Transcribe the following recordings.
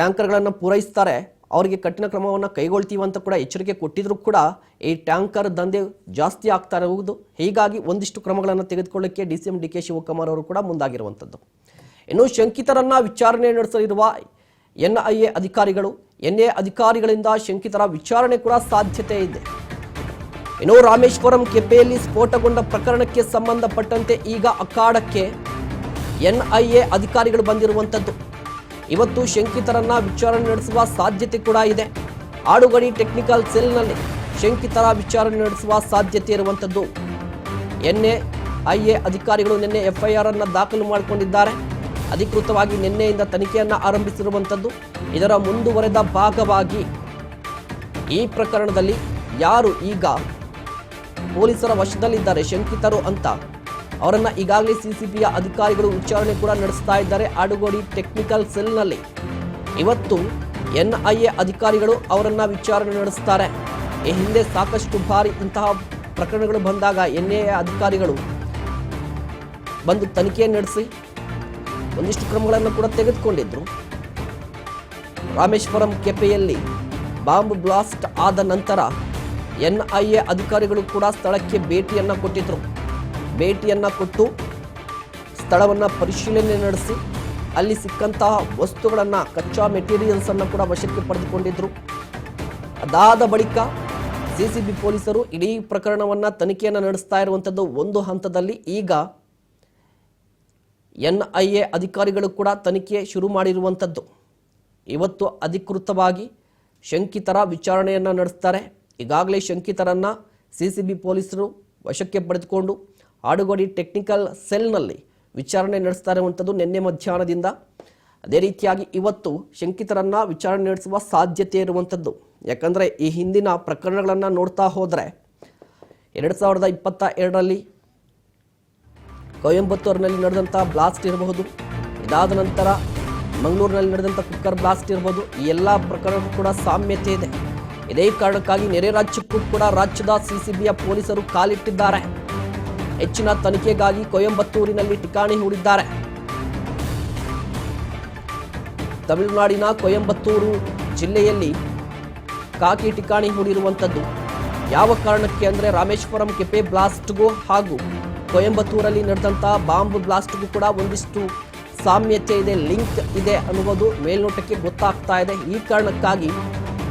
ಟ್ಯಾಂಕರ್ಗಳನ್ನು ಪೂರೈಸ್ತಾರೆ, ಅವರಿಗೆ ಕಠಿಣ ಕ್ರಮವನ್ನು ಕೈಗೊಳ್ತೀವಿ ಅಂತ ಕೂಡ ಎಚ್ಚರಿಕೆ ಕೊಟ್ಟಿದ್ರು ಕೂಡ ಈ ಟ್ಯಾಂಕರ್ ದಂಧೆ ಜಾಸ್ತಿ ಆಗ್ತಾ ಇರುವುದು. ಹೀಗಾಗಿ ಒಂದಿಷ್ಟು ಕ್ರಮಗಳನ್ನು ತೆಗೆದುಕೊಳ್ಳಕ್ಕೆ D C M, D K Shivakumar ಅವರು ಕೂಡ ಮುಂದಾಗಿರುವಂಥದ್ದು. ಇನ್ನು ಶಂಕಿತರನ್ನು ವಿಚಾರಣೆ ನಡೆಸಲಿರುವ ಎನ್ ಐ ಎ ಅಧಿಕಾರಿಗಳು, ಎನ್ ಎ ಅಧಿಕಾರಿಗಳಿಂದ ಶಂಕಿತರ ವಿಚಾರಣೆ ಕೂಡ ಸಾಧ್ಯತೆ ಇದೆ. ಇನ್ನು ರಾಮೇಶ್ವರಂ ಕೆಪೆಯಲ್ಲಿ ಸ್ಫೋಟಗೊಂಡ ಪ್ರಕರಣಕ್ಕೆ ಸಂಬಂಧಪಟ್ಟಂತೆ ಈಗ ಅಖಾಡಕ್ಕೆ ಎನ್ಐಎ ಅಧಿಕಾರಿಗಳು ಬಂದಿರುವಂಥದ್ದು. ಇವತ್ತು ಶಂಕಿತರನ್ನ ವಿಚಾರಣೆ ನಡೆಸುವ ಸಾಧ್ಯತೆ ಕೂಡ ಇದೆ. ಆಡುಗಡಿ ಟೆಕ್ನಿಕಲ್ ಸೆಲ್ನಲ್ಲಿ ಶಂಕಿತರ ವಿಚಾರಣೆ ನಡೆಸುವ ಸಾಧ್ಯತೆ ಇರುವಂಥದ್ದು ಎನ್ಎ, ಐಎ ಅಧಿಕಾರಿಗಳು ನಿನ್ನೆ ಎಫ್ಐಆರ್ ಅನ್ನು ದಾಖಲು ಮಾಡಿಕೊಂಡಿದ್ದಾರೆ. ಅಧಿಕೃತವಾಗಿ ನಿನ್ನೆಯಿಂದ ತನಿಖೆಯನ್ನು ಆರಂಭಿಸಿರುವಂಥದ್ದು ಇದರ ಮುಂದುವರೆದ ಭಾಗವಾಗಿ ಈ ಪ್ರಕರಣದಲ್ಲಿ ಯಾರು ಈಗ ಪೊಲೀಸರ ವಶದಲ್ಲಿದ್ದಾರೆ, ಶಂಕಿತರು ಅಂತ ಅವರನ್ನ ಈಗಾಗಲೇ ಸಿಸಿಬಿಯ ಅಧಿಕಾರಿಗಳು ವಿಚಾರಣೆ ಕೂಡ ನಡೆಸ್ತಾ ಇದ್ದಾರೆ. ಆಡುಗೋಡಿ ಟೆಕ್ನಿಕಲ್ ಸೆಲ್ನಲ್ಲಿ ಇವತ್ತು ಎನ್ಐಎ ಅಧಿಕಾರಿಗಳು ಅವರನ್ನ ವಿಚಾರಣೆ ನಡೆಸ್ತಾರೆ. ಈ ಹಿಂದೆ ಸಾಕಷ್ಟು ಬಾರಿ ಇಂತಹ ಪ್ರಕರಣಗಳು ಬಂದಾಗ ಎನ್ಐಎ ಅಧಿಕಾರಿಗಳು ಬಂದು ತನಿಖೆ ನಡೆಸಿ ಒಂದಿಷ್ಟು ಕ್ರಮಗಳನ್ನು ಕೂಡ ತೆಗೆದುಕೊಂಡಿದ್ರು. ರಾಮೇಶ್ವರಂ ಕೆಪೆಯಲ್ಲಿ ಬಾಂಬ್ ಬ್ಲಾಸ್ಟ್ ಆದ ನಂತರ ಎನ್ಐಎ ಅಧಿಕಾರಿಗಳು ಕೂಡ ಸ್ಥಳಕ್ಕೆ ಭೇಟಿಯನ್ನು ಕೊಟ್ಟಿದ್ರು. ಭೇಟಿಯನ್ನು ಕೊಟ್ಟು ಸ್ಥಳವನ್ನು ಪರಿಶೀಲನೆ ನಡೆಸಿ ಅಲ್ಲಿ ಸಿಕ್ಕಂತಹ ವಸ್ತುಗಳನ್ನು, ಕಚ್ಚಾ ಮೆಟೀರಿಯಲ್ಸನ್ನು ಕೂಡ ವಶಕ್ಕೆ ಪಡೆದುಕೊಂಡಿದ್ದರು ಅದಾದ ಬಳಿಕ ಸಿ ಸಿ ಬಿ ಪೊಲೀಸರು ಇಡೀ ಪ್ರಕರಣವನ್ನು ತನಿಖೆಯನ್ನು ನಡೆಸ್ತಾ ಇರುವಂಥದ್ದು ಒಂದು ಹಂತದಲ್ಲಿ ಈಗ ಎನ್ ಐ ಎ ಅಧಿಕಾರಿಗಳು ಕೂಡ ತನಿಖೆ ಶುರು ಮಾಡಿರುವಂಥದ್ದು ಇವತ್ತು ಅಧಿಕೃತವಾಗಿ ಶಂಕಿತರ ವಿಚಾರಣೆಯನ್ನು ನಡೆಸ್ತಾರೆ. ಈಗಾಗಲೇ ಶಂಕಿತರನ್ನು ಸಿ ಸಿ ಬಿ ಪೊಲೀಸರು ವಶಕ್ಕೆ ಪಡೆದುಕೊಂಡು ಆಡುಗೋಡಿ ಟೆಕ್ನಿಕಲ್ ಸೆಲ್ನಲ್ಲಿ ವಿಚಾರಣೆ ನಡೆಸ್ತಾ ಇರುವಂಥದ್ದು ನಿನ್ನೆ ಮಧ್ಯಾಹ್ನದಿಂದ. ಅದೇ ರೀತಿಯಾಗಿ ಇವತ್ತು ಶಂಕಿತರನ್ನು ವಿಚಾರಣೆ ನಡೆಸುವ ಸಾಧ್ಯತೆ ಇರುವಂಥದ್ದು ಯಾಕಂದರೆ ಈ ಹಿಂದಿನ ಪ್ರಕರಣಗಳನ್ನು ನೋಡ್ತಾ ಹೋದರೆ ಎರಡು ಸಾವಿರದ ಇಪ್ಪತ್ತ ಎರಡರಲ್ಲಿ ಕೊಯಂಬತ್ತೂರಿನಲ್ಲಿ ನಡೆದಂಥ ಬ್ಲಾಸ್ಟ್ ಇರಬಹುದು. ಇದಾದ ನಂತರ ಮಂಗಳೂರಿನಲ್ಲಿ ನಡೆದಂಥ ಕುಕ್ಕರ್ ಬ್ಲಾಸ್ಟ್ ಇರಬಹುದು. ಈ ಎಲ್ಲ ಪ್ರಕರಣಕ್ಕೂ ಕೂಡ ಸಾಮ್ಯತೆ ಇದೆ. ಇದೇ ಕಾರಣಕ್ಕಾಗಿ ನೆರೆ ರಾಜ್ಯಕ್ಕೂ ಕೂಡ ರಾಜ್ಯದ ಸಿಸಿಬಿಯ ಪೊಲೀಸರು ಕಾಲಿಟ್ಟಿದ್ದಾರೆ. ಹೆಚ್ಚಿನ ತನಿಖೆಗಾಗಿ ಕೊಯಂಬತ್ತೂರಿನಲ್ಲಿ ಠಿಕಾಣಿ ಹೂಡಿದ್ದಾರೆ. ತಮಿಳುನಾಡಿನ ಕೊಯಂಬತ್ತೂರು ಜಿಲ್ಲೆಯಲ್ಲಿ ಕಾಕಿ ಠಿಕಾಣಿ ಹೂಡಿರುವಂಥದ್ದು. ಯಾವ ಕಾರಣಕ್ಕೆ ಅಂದರೆ ರಾಮೇಶ್ವರಂ ಕೆಪೆ ಬ್ಲಾಸ್ಟ್ಗೂ ಹಾಗೂ ಕೊಯಂಬತ್ತೂರಲ್ಲಿ ನಡೆದಂಥ ಬಾಂಬ್ ಬ್ಲಾಸ್ಟ್ಗೂ ಕೂಡ ಒಂದಿಷ್ಟು ಸಾಮ್ಯತೆ ಇದೆ, ಲಿಂಕ್ ಇದೆ ಅನ್ನುವುದು ಮೇಲ್ನೋಟಕ್ಕೆ ಗೊತ್ತಾಗ್ತಾ ಇದೆ. ಈ ಕಾರಣಕ್ಕಾಗಿ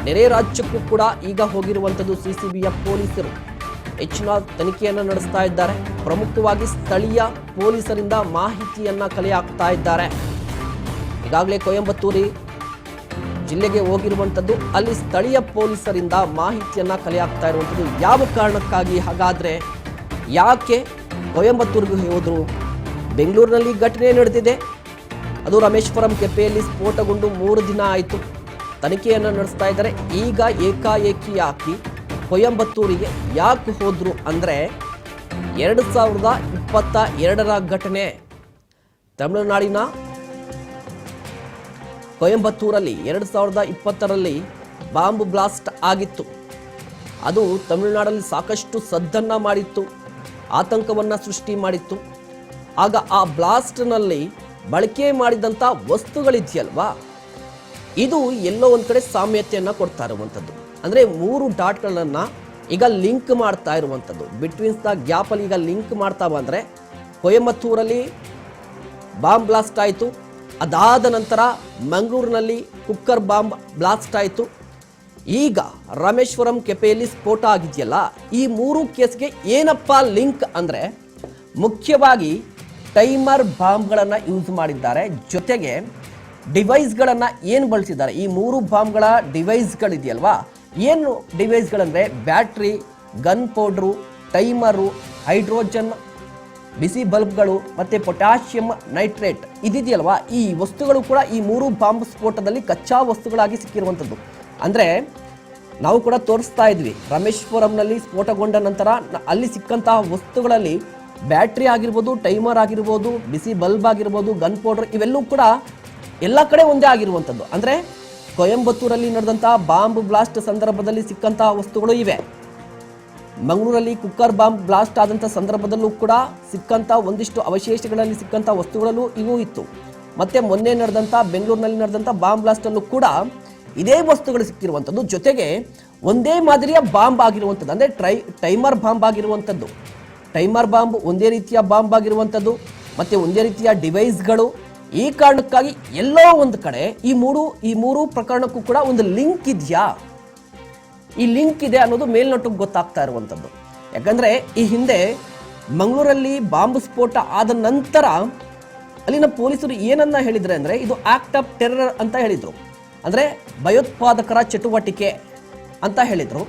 ನೆರೆ ರಾಜ್ಯಕ್ಕೂ ಕೂಡ ಈಗ ಹೋಗಿರುವಂಥದ್ದು ಸಿಸಿಬಿಯ ಪೊಲೀಸರು. ಹೆಚ್ಚಿನ ತನಿಖೆಯನ್ನು ನಡೆಸ್ತಾ ಇದ್ದಾರೆ. ಪ್ರಮುಖವಾಗಿ ಸ್ಥಳೀಯ ಪೊಲೀಸರಿಂದ ಮಾಹಿತಿಯನ್ನ ಕಲೆ ಹಾಕ್ತಾ ಇದ್ದಾರೆ. ಈಗಾಗಲೇ ಕೊಯಂಬತ್ತೂರಿ ಜಿಲ್ಲೆಗೆ ಹೋಗಿರುವಂಥದ್ದು ಅಲ್ಲಿ ಸ್ಥಳೀಯ ಪೊಲೀಸರಿಂದ ಮಾಹಿತಿಯನ್ನ ಕಲೆ ಹಾಕ್ತಾ ಇರುವಂಥದ್ದು ಯಾವ ಕಾರಣಕ್ಕಾಗಿ? ಹಾಗಾದ್ರೆ ಯಾಕೆ ಕೊಯಂಬತ್ತೂರಿಗೆ ಹೋದ್ರು? ಬೆಂಗಳೂರಿನಲ್ಲಿ ಘಟನೆ ನಡೆದಿದೆ. ಅದು ರಮೇಶ್ವರಂ ಕೆಪೆಯಲ್ಲಿ ಸ್ಫೋಟಗೊಂಡು ಮೂರು ದಿನ ಆಯಿತು. ತನಿಖೆಯನ್ನು ನಡೆಸ್ತಾ ಇದ್ದಾರೆ. ಈಗ ಏಕಾಏಕಿ ಹಾಕಿ ಕೊಯಂಬತ್ತೂರಿಗೆ ಯಾಕೆ ಹೋದರು ಅಂದರೆ ಎರಡು ಸಾವಿರದ ಇಪ್ಪತ್ತ ಎರಡರ ಘಟನೆ. ತಮಿಳುನಾಡಿನ ಕೊಯಂಬತ್ತೂರಲ್ಲಿ ಎರಡು ಸಾವಿರದ ಇಪ್ಪತ್ತರಲ್ಲಿ ಬಾಂಬ್ ಬ್ಲಾಸ್ಟ್ ಆಗಿತ್ತು. ಅದು ತಮಿಳುನಾಡಲ್ಲಿ ಸಾಕಷ್ಟು ಸದ್ದನ್ನು ಮಾಡಿತ್ತು, ಆತಂಕವನ್ನು ಸೃಷ್ಟಿ ಮಾಡಿತ್ತು. ಆಗ ಆ ಬ್ಲಾಸ್ಟ್ನಲ್ಲಿ ಬಳಕೆ ಮಾಡಿದಂಥ ವಸ್ತುಗಳಿದೆಯಲ್ವಾ? ಇದು ಎಲ್ಲೋ ಒಂದು ಕಡೆ ಸಾಮ್ಯತೆಯನ್ನು ಕೊಡ್ತಾ ಇರುವಂಥದ್ದು ಅಂದರೆ ಮೂರು ಡಾಟ್ಗಳನ್ನು ಈಗ ಲಿಂಕ್ ಮಾಡ್ತಾ ಇರುವಂಥದ್ದು. ಬಿಟ್ವೀನ್ಸ್ ದ ಗ್ಯಾಪಲ್ಲಿ ಈಗ ಲಿಂಕ್ ಮಾಡ್ತಾ ಬಂದರೆ ಕೊಯಮತ್ತೂರಲ್ಲಿ ಬಾಂಬ್ ಬ್ಲಾಸ್ಟ್ ಆಯಿತು. ಅದಾದ ನಂತರ ಮಂಗಳೂರಿನಲ್ಲಿ ಕುಕ್ಕರ್ ಬಾಂಬ್ ಬ್ಲಾಸ್ಟ್ ಆಯಿತು. ಈಗ ರಾಮೇಶ್ವರಂ ಕೆಪೆಯಲ್ಲಿ ಸ್ಫೋಟ ಆಗಿದೆಯಲ್ಲ, ಈ ಮೂರು ಕೇಸ್ಗೆ ಏನಪ್ಪ ಲಿಂಕ್ ಅಂದರೆ ಮುಖ್ಯವಾಗಿ ಟೈಮರ್ ಬಾಂಬ್ಗಳನ್ನು ಯೂಸ್ ಮಾಡಿದ್ದಾರೆ. ಜೊತೆಗೆ ಡಿವೈಸ್ಗಳನ್ನು ಏನು ಬಳಸಿದ್ದಾರೆ? ಈ ಮೂರು ಬಾಂಬ್ಗಳ ಡಿವೈಸ್ಗಳಿದೆಯಲ್ವಾ? ಏನು ಡಿವೈಸ್ಗಳಂದರೆ battery gun powder timer hydrogen ಬಿಸಿ ಬಲ್ಬ್ಗಳು ಮತ್ತು ಪೊಟ್ಯಾಷಿಯಂ ನೈಟ್ರೇಟ್ ಇದಿದೆಯಲ್ವ? ಈ ವಸ್ತುಗಳು ಕೂಡ ಈ ಮೂರು ಬಾಂಬ್ ಸ್ಫೋಟದಲ್ಲಿ ಕಚ್ಚಾ ವಸ್ತುಗಳಾಗಿ ಸಿಕ್ಕಿರುವಂಥದ್ದು. ಅಂದರೆ ನಾವು ಕೂಡ ತೋರಿಸ್ತಾ ಇದ್ವಿ, ರಮೇಶ್ವರಂನಲ್ಲಿ ಸ್ಫೋಟಗೊಂಡ ನಂತರ ಅಲ್ಲಿ ಸಿಕ್ಕಂತಹ ವಸ್ತುಗಳಲ್ಲಿ ಬ್ಯಾಟ್ರಿ ಆಗಿರ್ಬೋದು ಟೈಮರ್ ಆಗಿರ್ಬೋದು, ಬಿಸಿ ಬಲ್ಬ್ ಆಗಿರ್ಬೋದು ಗನ್ ಪೌಡರ್ ಇವೆಲ್ಲವೂ ಕೂಡ ಎಲ್ಲ ಕಡೆ ಒಂದೇ ಆಗಿರುವಂಥದ್ದು. ಅಂದರೆ ಕೊಯಂಬತ್ತೂರಲ್ಲಿ ನಡೆದಂತಹ ಬಾಂಬ್ ಬ್ಲಾಸ್ಟ್ ಸಂದರ್ಭದಲ್ಲಿ ಸಿಕ್ಕಂತಹ ವಸ್ತುಗಳು ಇವೆ. ಮಂಗಳೂರಲ್ಲಿ ಕುಕ್ಕರ್ ಬಾಂಬ್ ಬ್ಲಾಸ್ಟ್ ಆದಂಥ ಸಂದರ್ಭದಲ್ಲೂ ಕೂಡ ಸಿಕ್ಕಂಥ ಒಂದಿಷ್ಟು ಅವಶೇಷಗಳಲ್ಲಿ ಸಿಕ್ಕಂಥ ವಸ್ತುಗಳಲ್ಲೂ ಇವು ಇತ್ತು. ಮತ್ತೆ ಮೊನ್ನೆ ನಡೆದಂಥ ಬೆಂಗಳೂರಿನಲ್ಲಿ ನಡೆದಂಥ ಬಾಂಬ್ ಬ್ಲಾಸ್ಟಲ್ಲೂ ಕೂಡ ಇದೇ ವಸ್ತುಗಳು ಸಿಕ್ಕಿರುವಂಥದ್ದು. ಜೊತೆಗೆ ಒಂದೇ ಮಾದರಿಯ ಬಾಂಬ್ ಆಗಿರುವಂಥದ್ದು, ಅಂದರೆ ಟ್ರೈ, ಟೈಮರ್ ಬಾಂಬ್ ಆಗಿರುವಂಥದ್ದು. ಟೈಮರ್ ಬಾಂಬ್ ಒಂದೇ ರೀತಿಯ ಬಾಂಬ್ ಆಗಿರುವಂಥದ್ದು, ಮತ್ತೆ ಒಂದೇ ರೀತಿಯ ಡಿವೈಸ್ಗಳು ಈ ಕಾರಣಕ್ಕಾಗಿ ಎಲ್ಲೋ ಒಂದು ಕಡೆ ಈ ಮೂರು ಈ ಮೂರು ಪ್ರಕರಣಕ್ಕೂ ಕೂಡ ಒಂದು ಲಿಂಕ್ ಇದೆಯಾ? ಈ ಲಿಂಕ್ ಇದೆ ಅನ್ನೋದು ಮೇಲ್ನೋಟಕ್ಕೆ ಗೊತ್ತಾಗ್ತಾ ಇರುವಂಥದ್ದು. ಯಾಕಂದರೆ ಈ ಹಿಂದೆ ಮಂಗಳೂರಲ್ಲಿ ಬಾಂಬ್ ಸ್ಫೋಟ ಆದ ನಂತರ ಅಲ್ಲಿನ ಪೊಲೀಸರು ಏನನ್ನ ಹೇಳಿದರೆ ಅಂದರೆ ಇದು ಆಕ್ಟ್ ಆಫ್ ಟೆರರ್ ಅಂತ ಹೇಳಿದರು. ಅಂದರೆ ಭಯೋತ್ಪಾದಕರ ಚಟುವಟಿಕೆ ಅಂತ ಹೇಳಿದರು.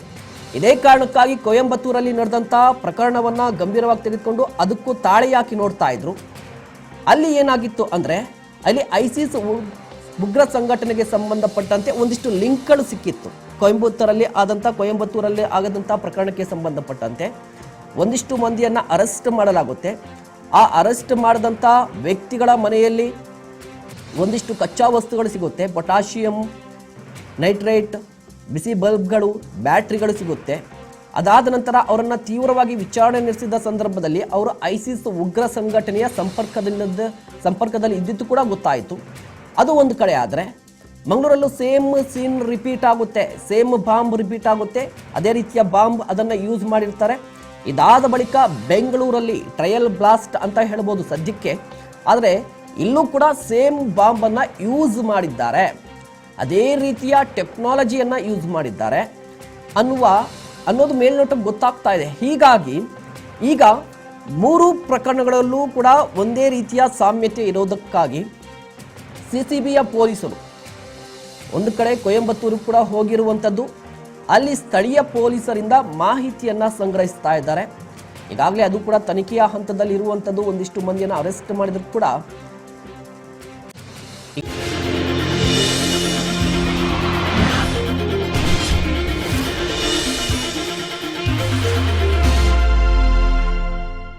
ಇದೇ ಕಾರಣಕ್ಕಾಗಿ ಕೊಯಂಬತ್ತೂರಲ್ಲಿ ನಡೆದಂಥ ಪ್ರಕರಣವನ್ನು ಗಂಭೀರವಾಗಿ ತೆಗೆದುಕೊಂಡು ಅದಕ್ಕೂ ತಾಳೆಯಾಕಿ ನೋಡ್ತಾ ಇದ್ರು. ಅಲ್ಲಿ ಏನಾಗಿತ್ತು ಅಂದರೆ ಅಲ್ಲಿ ಐಸಿಸ್ ಉಗ್ರ ಸಂಘಟನೆಗೆ ಸಂಬಂಧಪಟ್ಟಂತೆ ಒಂದಿಷ್ಟು ಲಿಂಕ್ಗಳು ಸಿಕ್ಕಿತ್ತು. ಕೊಯಂಬತ್ತೂರಲ್ಲಿ ಆದಂಥ ಕೊಯಂಬತ್ತೂರಲ್ಲಿ ಆಗದಂಥ ಪ್ರಕರಣಕ್ಕೆ ಸಂಬಂಧಪಟ್ಟಂತೆ ಒಂದಿಷ್ಟು ಮಂದಿಯನ್ನು ಅರೆಸ್ಟ್ ಮಾಡಲಾಗುತ್ತೆ. ಆ ಅರೆಸ್ಟ್ ಮಾಡಿದಂಥ ವ್ಯಕ್ತಿಗಳ ಮನೆಯಲ್ಲಿ ಒಂದಿಷ್ಟು ಕಚ್ಚಾ ವಸ್ತುಗಳು ಸಿಗುತ್ತೆ. ಪೊಟ್ಯಾಷಿಯಂ, ನೈಟ್ರೇಟ್, ಬಿಸಿ ಬಲ್ಬ್ಗಳು, ಬ್ಯಾಟ್ರಿಗಳು ಸಿಗುತ್ತೆ. ಅದಾದ ನಂತರ ಅವರನ್ನು ತೀವ್ರವಾಗಿ ವಿಚಾರಣೆ ನಡೆಸಿದ ಸಂದರ್ಭದಲ್ಲಿ ಅವರು ಐಸಿಸ್ ಉಗ್ರ ಸಂಘಟನೆಯ ಸಂಪರ್ಕದಿಂದ ಸಂಪರ್ಕದಲ್ಲಿ ಇದ್ದಿದ್ದು ಕೂಡ ಗೊತ್ತಾಯಿತು. ಅದು ಒಂದು ಕಡೆ ಆದರೆ ಮಂಗಳೂರಲ್ಲೂ ಸೇಮ್ ಸೀನ್ ರಿಪೀಟ್ ಆಗುತ್ತೆ. ಸೇಮ್ ಬಾಂಬ್ ರಿಪೀಟ್ ಆಗುತ್ತೆ. ಅದೇ ರೀತಿಯ ಬಾಂಬ್ ಅದನ್ನು ಯೂಸ್ ಮಾಡಿರ್ತಾರೆ. ಇದಾದ ಬಳಿಕ ಬೆಂಗಳೂರಲ್ಲಿ ಟ್ರಯಲ್ ಬ್ಲಾಸ್ಟ್ ಅಂತ ಹೇಳ್ಬೋದು ಸದ್ಯಕ್ಕೆ. ಆದರೆ ಇಲ್ಲೂ ಕೂಡ ಸೇಮ್ ಬಾಂಬನ್ನು ಯೂಸ್ ಮಾಡಿದ್ದಾರೆ. ಅದೇ ರೀತಿಯ ಟೆಕ್ನಾಲಜಿಯನ್ನು ಯೂಸ್ ಮಾಡಿದ್ದಾರೆ. ಅನ್ನುವ ಅನ್ನೋದು ಮೇಲ್ನೋಟಕ್ಕೆ ಗೊತ್ತಾಗ್ತಾ ಇದೆ. ಹೀಗಾಗಿ ಈಗ ಮೂರು ಪ್ರಕರಣಗಳಲ್ಲೂ ಕೂಡ ಒಂದೇ ರೀತಿಯ ಸಾಮ್ಯತೆ ಇರೋದಕ್ಕಾಗಿ ಸಿ ಸಿ ಬಿಯ ಪೊಲೀಸರು ಒಂದು ಕಡೆ ಕೊಯಂಬತ್ತೂರು ಕೂಡ ಹೋಗಿರುವಂಥದ್ದು. ಅಲ್ಲಿ ಸ್ಥಳೀಯ ಪೊಲೀಸರಿಂದ ಮಾಹಿತಿಯನ್ನು ಸಂಗ್ರಹಿಸ್ತಾ ಇದ್ದಾರೆ. ಈಗಾಗಲೇ ಅದು ಕೂಡ ತನಿಖೆಯ ಹಂತದಲ್ಲಿ ಇರುವಂಥದ್ದು ಒಂದಿಷ್ಟು ಮಂದಿಯನ್ನು ಅರೆಸ್ಟ್ ಮಾಡಿದ್ರು ಕೂಡ